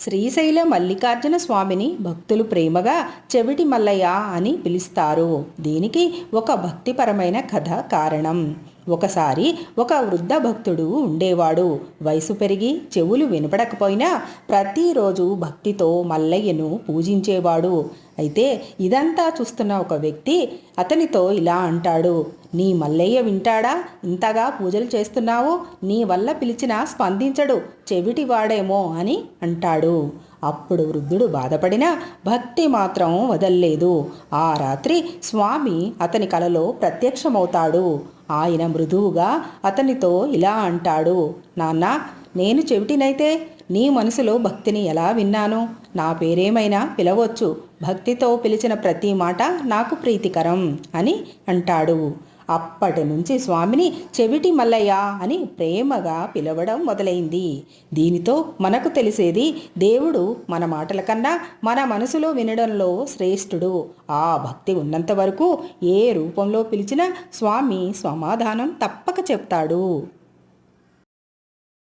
శ్రీశైల మల్లికార్జున స్వామిని భక్తులు ప్రేమగా చెవిటి మల్లయ్య అని పిలుస్తారు. దీనికి ఒక భక్తిపరమైన కథ కారణం. ఒకసారి ఒక వృద్ధ భక్తుడు ఉండేవాడు. వయసు పెరిగి చెవులు వినపడకపోయినా ప్రతిరోజు భక్తితో మల్లయ్యను పూజించేవాడు. అయితే ఇదంతా చూస్తున్న ఒక వ్యక్తి అతనితో ఇలా అంటాడు నీ మల్లయ్య వింటాడా? ఇంతగా పూజలు చేస్తున్నావు నీ వల్ల పిలిచినా స్పందించడు చెవిటి వాడేమో అని అంటాడు. అప్పుడు వృద్ధుడు బాధపడినా భక్తి మాత్రం వదల్లేదు. ఆ రాత్రి స్వామి అతని కలలో ప్రత్యక్షమవుతాడు. ఆయన మృదువుగా అతనితో ఇలా అంటాడు నాన్న నేను చెవిటినైతే నీ మనసులో భక్తిని ఎలా విన్నాను? నా పేరేమైనా పిలవచ్చు? భక్తితో పిలిచిన ప్రతి మాట నాకు ప్రీతికరం అని అంటాడు. అప్పటి నుంచి స్వామిని చెవిటి మల్లయ్య అని ప్రేమగా పిలవడం మొదలైంది. దీనితో మనకు తెలిసేది దేవుడు మన మాటల కన్నా మన మనసులో వినడంలో శ్రేష్ఠుడు. ఆ భక్తి ఉన్నంత వరకు ఏ రూపంలో పిలిచినా స్వామి సమాధానం తప్పక చెప్తాడు.